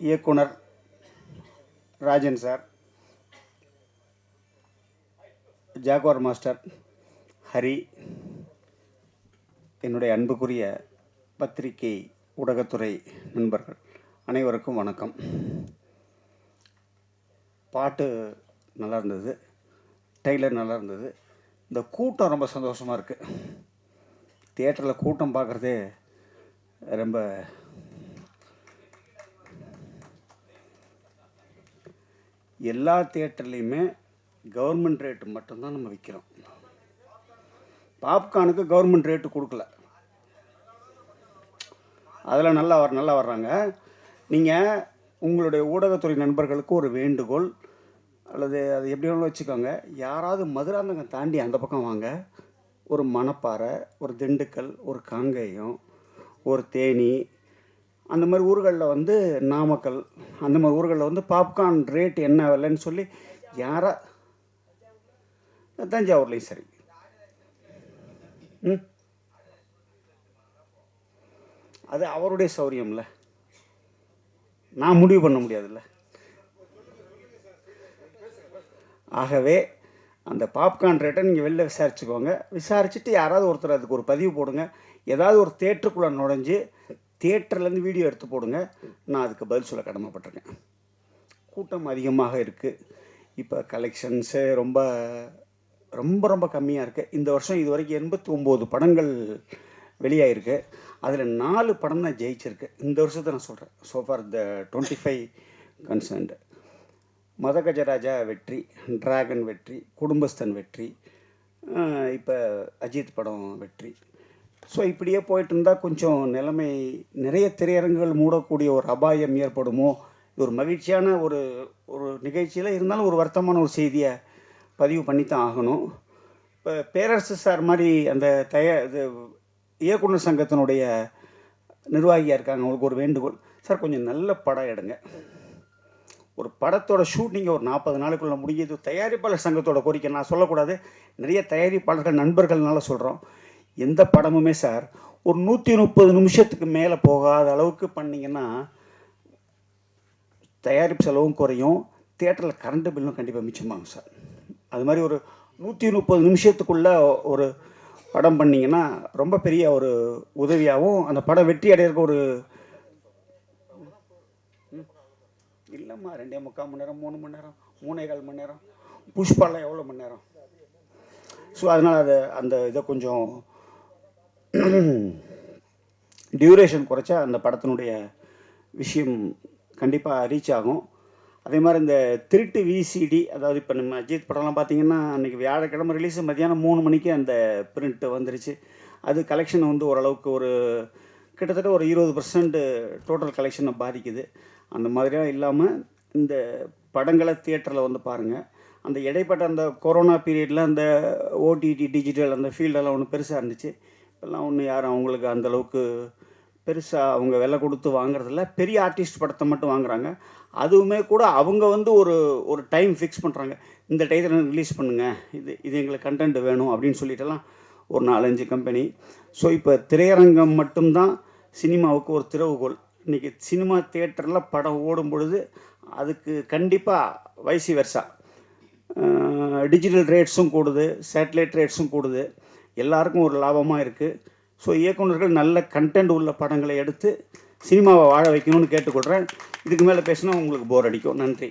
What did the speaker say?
இயக்குனர் Rajan sir Jaguar master Hari என்னுடைய அன்புக்குரிய பத்திரிகை ஊடகத்துறை நண்பர்கள் அனைவருக்கும் வணக்கம். பாட்டு நல்லா இருந்தது டெய்லர் நல்லா இருந்தது. இந்த கூட்டம் ரொம்ப சந்தோஷமாக இருக்குது தியேட்டரில் கூட்டம் பார்க்குறதே ரொம்ப எல்லா தியேட்டர்லேயுமே கவர்மெண்ட் ரேட்டு மட்டும்தான் நம்ம விற்கிறோம் பாப்கார்னுக்கு கவர்மெண்ட் ரேட்டு கொடுக்கல. அதில் நல்லா வர நல்லா வர்றாங்க. நீங்கள் உங்களுடைய ஊடகத்துறை நண்பர்களுக்கு ஒரு வேண்டுகோள் அல்லது அது எப்படி வேணாலும் வச்சுக்கோங்க. யாராவது மதுராந்தகம் தாண்டி அந்த பக்கம் வாங்க. ஒரு மணப்பாறை ஒரு திண்டுக்கல் ஒரு காங்கேயம் ஒரு தேனி அந்த மாதிரி ஊர்களில் வந்து நாமக்கல் அந்த மாதிரி ஊர்களில் வந்து பாப்கார்ன் ரேட் என்ன விலைன்னு சொல்லி யாரா தஞ்சாவூர்லேயும் சரி. ம்? அது அவருடைய சௌரியம்ல. நான் முடிவு பண்ண முடியாதுல்ல. ஆகவே அந்த பாப்கார்ன் ரேட்டை நீங்கள் வெளில விசாரிச்சுக்கோங்க. விசாரிச்சுட்டு யாராவது ஒருத்தர் அதுக்கு ஒரு பதிவு போடுங்க. ஏதாவது ஒரு தேட்டருக்குள்ளே நுழைஞ்சு தேட்டர்லேருந்து வீடியோ எடுத்து போடுங்க. நான் அதுக்கு பதில் சொல்ல கடமைப்பட்டிருக்கேன். கூட்டம் அதிகமாக இருக்குது இப்போ கலெக்ஷன்ஸு ரொம்ப ரொம்ப ரொம்ப கம்மியாக இருக்குது இந்த வருஷம் இது வரைக்கும் எண்பத்தி ஒம்பது படங்கள் வெளியாயிருக்கு. அதில் நாலு படம் தான் ஜெயிச்சிருக்கு. இந்த வருஷத்தை நான் சொல்கிறேன் so far the twenty five concerned Madha Gajaraja வெற்றி டிராகன் வெற்றி குடும்பஸ்தன் வெற்றி இப்போ அஜித் படம் வெற்றி. ஸோ இப்படியே போயிட்டு இருந்தால் கொஞ்சம் நிலைமை நிறைய திரையரங்குகள் மூடக்கூடிய ஒரு அபாயம் ஏற்படுமோ? ஒரு மகிழ்ச்சியான ஒரு ஒரு நிகழ்ச்சியில் இருந்தாலும் ஒரு வருத்தமான ஒரு செய்தியை பதிவு பண்ணித்தான் ஆகணும். இப்போ பேரரசு சார் மாதிரி அந்த தய இது இயக்குனர் சங்கத்தினுடைய நிர்வாகியாக இருக்காங்க. அவங்களுக்கு ஒரு வேண்டுகோள். சார் கொஞ்சம் நல்ல படம் எடுங்க. ஒரு படத்தோட ஷூட்டிங்கை ஒரு நாற்பது நாளுக்குள்ளே முடிஞ்சது தயாரிப்பாளர் சங்கத்தோட கோரிக்கை நான் சொல்லக்கூடாது. நிறைய தயாரிப்பாளர்கள் நண்பர்கள்னால சொல்கிறோம் எந்த படமுமே சார் ஒரு நூற்றி முப்பது நிமிஷத்துக்கு மேலே போகாத அளவுக்கு பண்ணிங்கன்னா தயாரிப்பு செலவும் குறையும் தேட்டரில் கரண்ட் பில்லும் கண்டிப்பாக மிச்சமாகும் சார். அது மாதிரி ஒரு நூற்றி முப்பது நிமிஷத்துக்குள்ளே ஒரு படம் பண்ணிங்கன்னா ரொம்ப பெரிய ஒரு உதவியாகவும் அந்த படம் வெற்றி அடையிறக்கு ஒரு இல்லைம்மா ரெண்டே முக்கால் மணி நேரம் மூணு மணி நேரம் மூணே கால் மணி நேரம் புஷ்பாலாம் எவ்வளோ மணி நேரம்? ஸோ அதனால் அதை அந்த இதை கொஞ்சம் டியூரேஷன் குறைச்சா அந்த படத்தினுடைய விஷயம் கண்டிப்பாக ரீச் ஆகும். அதே மாதிரி இந்த திருட்டு விசிடி அதாவது இப்போ நம்ம அஜித் படம்லாம் பார்த்தீங்கன்னா அன்றைக்கி வியாழக்கிழமை ரிலீஸ் மத்தியானம் மூணு மணிக்கு அந்த பிரிண்ட்டு வந்துருச்சு. அது கலெக்ஷன் வந்து ஓரளவுக்கு ஒரு கிட்டத்தட்ட ஒரு இருபது பர்சன்ட் டோட்டல் கலெக்ஷனை பாதிக்குது. அந்த மாதிரியாக இல்லாமல் இந்த படங்களை தியேட்டரில் வந்து பாருங்கள் அந்த இடைப்பட்ட அந்த கொரோனா பீரியடில் அந்த ஓடிடி டிஜிட்டல் அந்த ஃபீல்டெல்லாம் ஒன்று பெருசாக இருந்துச்சு. இப்போல்லாம் ஒன்று யாரும் அவங்களுக்கு அந்தளவுக்கு பெருசாக அவங்க விலை கொடுத்து வாங்குறதில்ல பெரிய ஆர்டிஸ்ட் படத்தை மட்டும் வாங்குறாங்க. அதுவுமே கூட அவங்க வந்து ஒரு ஒரு டைம் ஃபிக்ஸ் பண்ணுறாங்க இந்த டயத்தில் ரிலீஸ் பண்ணுங்கள் இது இது எங்களுக்கு கண்டென்ட் வேணும் அப்படின்னு சொல்லிட்டுலாம் ஒரு நாலஞ்சு கம்பெனி ஸோ இப்போ திரையரங்கம் மட்டும்தான் சினிமாவுக்கு ஒரு திறவுகோல். இன்றைக்கி சினிமா தேட்டரில் படம் ஓடும் பொழுது அதுக்கு கண்டிப்பாக வைசி வருஷா டிஜிட்டல் ரேட்ஸும் கூடுது. சேட்டலைட் ரேட்ஸும் கூடுது. எல்லாருக்கும் ஒரு லாபமாக இருக்குது ஸோ இயக்குனர்கள் நல்ல கண்டென்ட் உள்ள படங்களை எடுத்து சினிமாவை வாழ வைக்கணும்னு கேட்டுக்கொள்கிறேன் இதுக்கு மேலே பேசினா உங்களுக்கு போர் அடிக்கும். நன்றி.